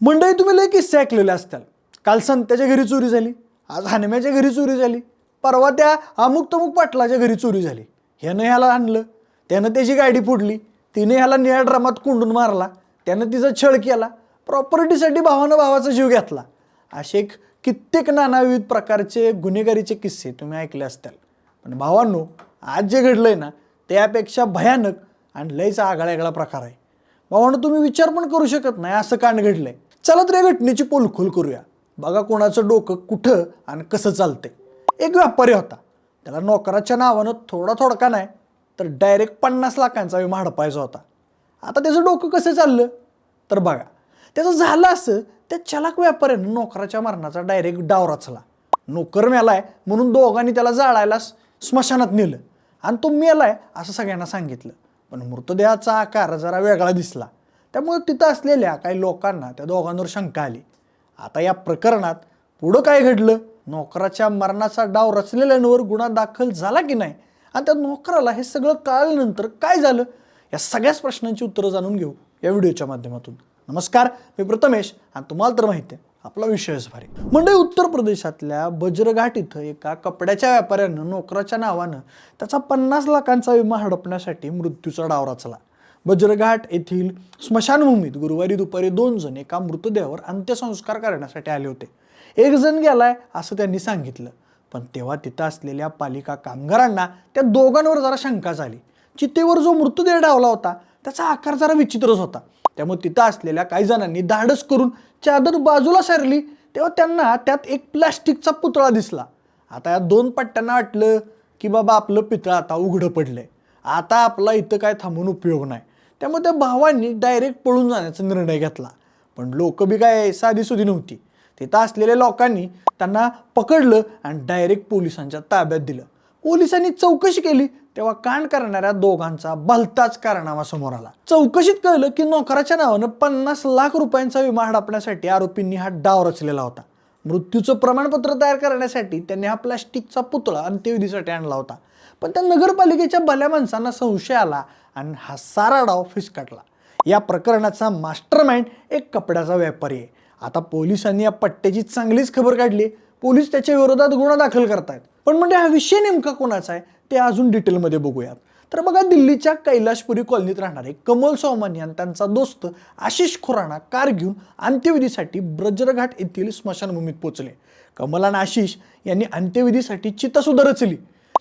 मंडळी तुम्ही लय किस्से ऐकलेले असताल. काल संत्याच्या घरी चोरी झाली आज हानम्याच्या घरी चोरी झाली परवा त्या अमुक तमुक पाटलाच्या घरी चोरी झाली. ह्यानं ह्याला आणलं त्यानं त्याची गाडी फोडली तिने ह्याला निळ्या ड्रामात कोंडून मारला त्यानं तिचा छळ केला प्रॉपर्टीसाठी भावानं भावाचा जीव घेतला. असे एक कित्येक नानाविध प्रकारचे गुन्हेगारीचे किस्से तुम्ही ऐकले असताल. पण भावांनो आज जे घडलं आहे ना त्यापेक्षा भयानक आणि लयचा आगळा वेगळा प्रकार आहे. भावांनो तुम्ही विचार पण करू शकत नाही असं कांड आहे चला तर या घटनेची पोलखोल करूया. बघा कोणाचं डोकं कुठं आणि कसं चालतंय. एक व्यापारी होता. त्याला नोकराच्या नावानं थोडा थोडका नाही तर डायरेक्ट पन्नास लाखांचा विमा हडपायचा होता. आता त्याचं डोकं कसं चाललं? तर बघा त्याचं झालं असं त्या चलाक व्यापाऱ्यानं नोकराच्या मरणाचा डायरेक्ट डाव रचला नोकर मेलाय म्हणून दोघांनी त्याला जाळायला स्मशानात नेलं. आणि तो मेलाय असं सगळ्यांना सांगितलं. पण मृतदेहाचा आकार जरा वेगळा दिसला. त्यामुळे तिथं असलेल्या काही लोकांना त्या दोघांवर शंका आली. आता या प्रकरणात पुढं काय घडलं? नोकराच्या मरणाचा डाव रचलेल्यांवर गुन्हा दाखल झाला की नाही? आणि त्या नोकराला हे सगळं कळल्यानंतर काय झालं? या सगळ्याच प्रश्नांची उत्तरं जाणून घेऊ या व्हिडिओच्या माध्यमातून. नमस्कार मी प्रथमेश आणि तुम्हाला तर माहिती आहे आपला विषयच भारी. मंडळी उत्तर प्रदेशातल्या बज्रघाट इथं एका कपड्याच्या व्यापाऱ्यानं नोकराच्या नावानं त्याचा पन्नास लाखांचा विमा हडपण्यासाठी मृत्यूचा डाव रचला. बज्रघाट येथील स्मशानभूमीत गुरुवारी दुपारी दोन जण एका मृतदेहावर अंत्यसंस्कार करण्यासाठी आले होते. एक जण गेलाय असं त्यांनी सांगितलं. पण तेव्हा तिथं असलेल्या पालिका कामगारांना त्या दोघांवर जरा शंका झाली. चितेवर जो मृतदेह डावला होता त्याचा आकार जरा विचित्रच होता. त्यामुळे तिथं असलेल्या काही जणांनी धाडस करून चादर बाजूला सारली तेव्हा त्यांना त्यात एक प्लॅस्टिकचा पुतळा दिसला. आता या दोन पट्ट्यांना वाटलं की बाबा आपलं पितळं आता उघडं पडलंय. आता आपला इथं काय थांबून उपयोग नाही. त्यामुळे त्या भावांनी डायरेक्ट पळून जाण्याचा निर्णय घेतला. पण लोक बी काय साधी सुधी नव्हती. तिथं असलेल्या लोकांनी त्यांना पकडलं आणि डायरेक्ट पोलिसांच्या ताब्यात दिलं. पोलिसांनी चौकशी केली तेव्हा कांड करणाऱ्या दोघांचा भलताच कारनामा समोर आला. चौकशीत कळलं की नोकराच्या नावानं पन्नास लाख रुपयांचा विमा हडपण्यासाठी आरोपींनी हा डाव रचलेला होता. मृत्यूचं प्रमाणपत्र तयार करण्यासाठी त्यांनी हा प्लास्टिकचा पुतळा अंत्यविधीसाठी आणला होता. पण त्या नगरपालिकेच्या भल्या माणसांना संशय आला आणि हा सारा डाव फिसकटला. या प्रकरणाचा मास्टर माइंड एक कपड्याचा व्यापारी आहे. आता पोलिसांनी या पट्ट्याची चांगलीच खबर काढली पोलीस त्याच्या विरोधात गुन्हा दाखल करतायत. पण म्हणजे हा विषय नेमका कोणाचा आहे ते अजून डिटेलमध्ये बघूयात. तर बघा दिल्लीच्या कैलाशपुरी कॉलनीत राहणारे कमल सोमानी आणि त्यांचा दोस्त आशिष खुराना कार घेऊन अंत्यविधीसाठी ब्रजरघाट येथील स्मशानभूमीत पोचले कमल आणि आशिष यांनी अंत्यविधीसाठी चितासुद्धा रचली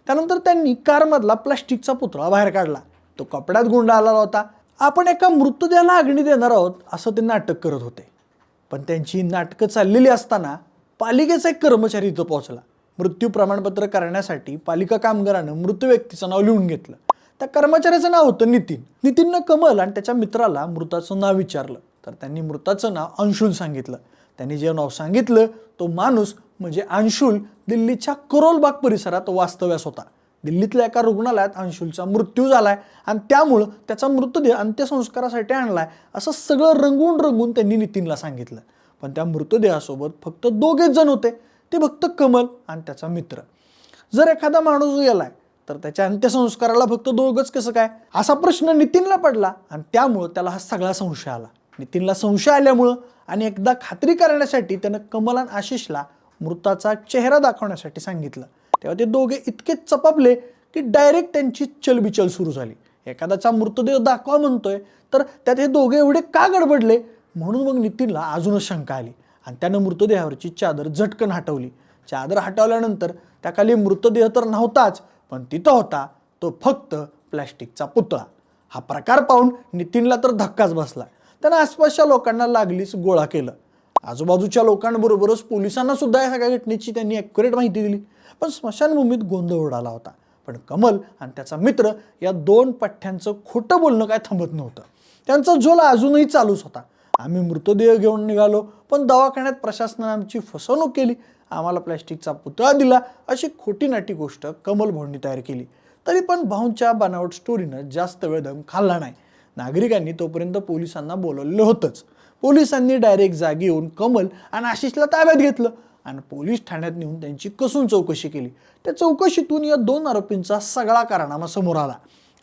त्यानंतर त्यांनी कारमधला प्लास्टिकचा पुतळा बाहेर काढला. तो कपड्यात गुंडाळला होता. आपण एका मृतदेहाला अग्नी देणार आहोत असं ते नाटक करत होते. पण त्यांची नाटकं चाललेली असताना पालिकेचा एक कर्मचारी इथं पोहोचला. मृत्यू प्रमाणपत्र करण्यासाठी पालिका कामगारानं मृत व्यक्तीचं नाव लिहून घेतलं. त्या कर्मचाऱ्याचं नाव होतं नितीन. नितीननं कमल आणि त्याच्या मित्राला मृताचं नाव विचारलं. तर त्यांनी मृताचं नाव अंशुल सांगितलं. त्यांनी जे नाव सांगितलं तो माणूस म्हणजे अंशुल दिल्लीच्या करोलबाग परिसरात वास्तव्यास होता. दिल्लीतल्या एका रुग्णालयात अंशुलचा मृत्यू झालाय आणि त्यामुळं त्याचा मृतदेह अंत्यसंस्कारासाठी आणलाय असं सगळं रंगून रंगून त्यांनी नितीनला सांगितलं. पण त्या मृतदेहासोबत फक्त दोघेच जण होते. ते फक्त कमल आणि त्याचा मित्र. जर एखादा माणूस गेलाय तर त्याच्या अंत्यसंस्काराला फक्त दोघंच कसं काय? असा प्रश्न नितीनला पडला आणि त्यामुळं त्याला हा सगळा संशय आला. नितीनला संशय आल्यामुळं आणि एकदा खात्री करण्यासाठी त्यानं कमल आणि आशिषला मृताचा चेहरा दाखवण्यासाठी सांगितलं. तेव्हा ते दोघे इतके चपापले की डायरेक्ट त्यांची चलबिचल सुरू झाली. एखाद्याचा मृतदेह दाखवा म्हणतोय तर त्यात हे दोघे एवढे का गडबडले? म्हणून मग नितीनला अजूनच शंका आली आणि त्यानं मृतदेहावरची चादर झटकन हटवली. चादर हटवल्यानंतर त्याखाली मृतदेह तर नव्हताच पण तिथं होता तो फक्त प्लॅस्टिकचा पुतळा. हा प्रकार पाहून नितीनला तर धक्काच बसला. त्यानं आसपासच्या लोकांना लागलीच गोळा केलं. आजूबाजूच्या लोकांबरोबरच पोलिसांना सुद्धा या सगळ्या घटनेची त्यांनी ॲक्युरेट माहिती दिली. पण स्मशानभूमीत गोंधळ उडाला होता. पण कमल आणि त्याचा मित्र या दोन पठ्ठ्यांचं खोटं बोलणं काय थांबत नव्हतं. त्यांचा झोल अजूनही चालूच होता. आम्ही मृतदेह घेऊन निघालो पण दवाखान्यात प्रशासनाने आमची फसवणूक केली. आम्हाला प्लॅस्टिकचा पुतळा दिला अशी खोटी नाटी गोष्ट कमल भाऊंनी तयार केली. तरी पण भाऊंच्या बनावट स्टोरीनं जास्त वेळ दम खाल्ला नाही. नागरिकांनी तोपर्यंत पोलिसांना बोलवलेलं होतंच. पोलिसांनी डायरेक्ट जागी येऊन कमल आणि आशिषला ताब्यात घेतलं आणि पोलीस ठाण्यात नेऊन त्यांची कसून चौकशी केली. त्या चौकशीतून या दोन आरोपींचा सगळा कारनामा समोर आला.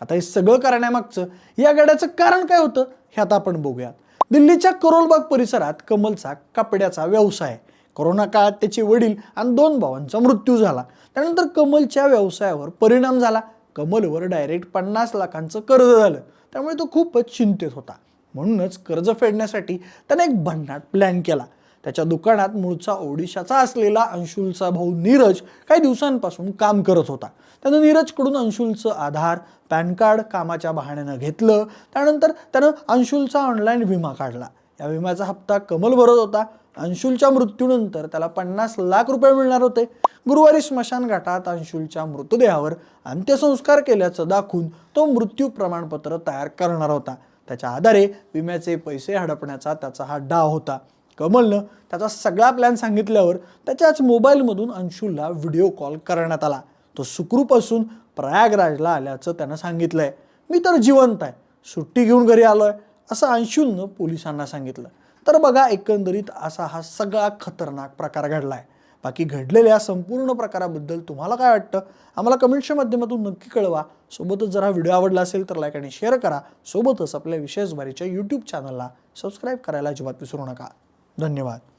आता हे सगळं करण्यामागचं या गाड्याचं कारण काय होतं हे आता आपण बघूयात. दिल्लीच्या करोलबाग परिसरात कमलचा कपड्याचा व्यवसाय. आहे. कोरोना काळात त्याचे वडील आणि दोन भावांचा मृत्यू झाला. त्यानंतर कमलच्या व्यवसायावर परिणाम झाला. कमलवर डायरेक्ट पन्नास लाखांचं कर्ज झालं. त्यामुळे तो खूपच चिंतेत होता. म्हणूनच कर्ज फेडण्यासाठी त्याने एक भन्नाट प्लॅन केला. त्याच्या दुकानात मूळचा ओडिशाचा असलेला अंशुलचा भाऊ नीरज काही दिवसांपासून काम करत होता. त्यानं नीरजकडून अंशुलचं आधार पॅन कार्ड कामाच्या बहाण्यानं घेतलं. त्यानंतर त्यानं अंशुलचा ऑनलाईन विमा काढला. या विम्याचा हप्ता कमल भरत होता. अंशुलच्या मृत्यूनंतर त्याला पन्नास लाख रुपये मिळणार होते. गुरुवारी स्मशान घाटात अंशुलच्या मृतदेहावर अंत्यसंस्कार केल्याचं दाखवून तो मृत्यू प्रमाणपत्र तयार करणार होता. त्याच्या आधारे विम्याचे पैसे हडपण्याचा त्याचा हा डाव होता. कमलनं त्याचा सगळा प्लॅन सांगितल्यावर त्याच्याच मोबाईलमधून अंशुलला व्हिडिओ कॉल करण्यात आला. तो सुखरूप असून प्रयागराजला आल्याचं त्यानं सांगितलंय. मी तर जिवंत आहे. सुट्टी घेऊन घरी आलोय असं अंशुलनं पोलिसांना सांगितलं. तर बघा एकंदरीत असा हा सगळा खतरनाक प्रकार घडलाय. बाकी घडलेल्या संपूर्ण प्रकाराबद्दल तुम्हाला काय वाटतं? आम्हाला कमेंट्सच्या माध्यमातून नक्की कळवा. सोबतच जर हा व्हिडिओ आवडला असेल तर लाईक आणि शेअर करा. सोबतच आपल्या विशेष बारीच्या यूट्यूब चॅनलला सबस्क्राईब करायला अजिबात विसरू नका. धन्यवाद.